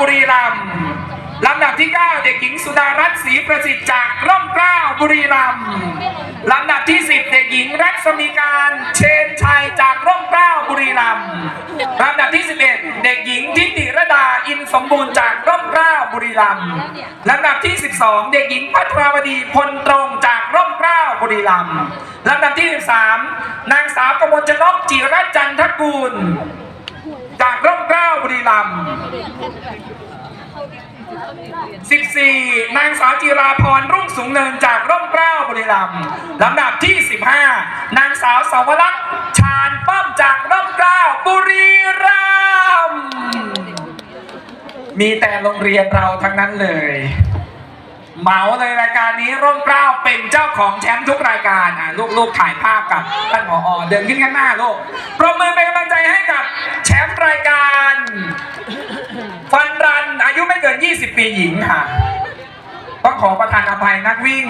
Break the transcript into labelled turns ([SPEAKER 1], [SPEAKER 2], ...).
[SPEAKER 1] บุรีรัมย์ลำดับที่ 9 เด็กหญิงสุดารัตน์ศรีประสิทธิ์จากร่มเกล้าบุรีรัมย์ลำดับที่ 10 เด็กหญิงรัศมีการเชนชัยจากร่มเกล้าบุรีรัมย์ลำดับที่ 11 เด็กหญิงทิติรดาอินสมบูรณ์จากร่มเกล้าบุรีรัมย์ลำดับที่ 12 เด็กหญิงพัทราวดีพลตรงจากร่มเกล้าบุรีรัมย์ลำดับที่ 13 นางสาวกมลชนกจิรจันทกูล ล้าบุรีรัมย์14 นางสาวจิราพรรุ่งสูงเนินจากร่มเกล้าบุรีรัมย์ลำดับที่ 15 นางสาวสาวรักษ์ชาญป้อมจากร่มเกล้าบุรีรัมย์มีแต่โรงเรียนเราทั้งนั้นเลยเหมาเลยรายการนี้ร่มเกล้าเป็นเจ้าของแชมป์ทุกรายการอะลูกๆถ่ายภาพกับท่านผอเดินขึ้นข้างหน้าลูกปรบมือเป็นกำลังใจให้กับแชมป์รายการ ฟันรันอายุไม่เกิน 20 ปีหญิงค่ะ ต้องขอประทานอภัยนักวิ่ง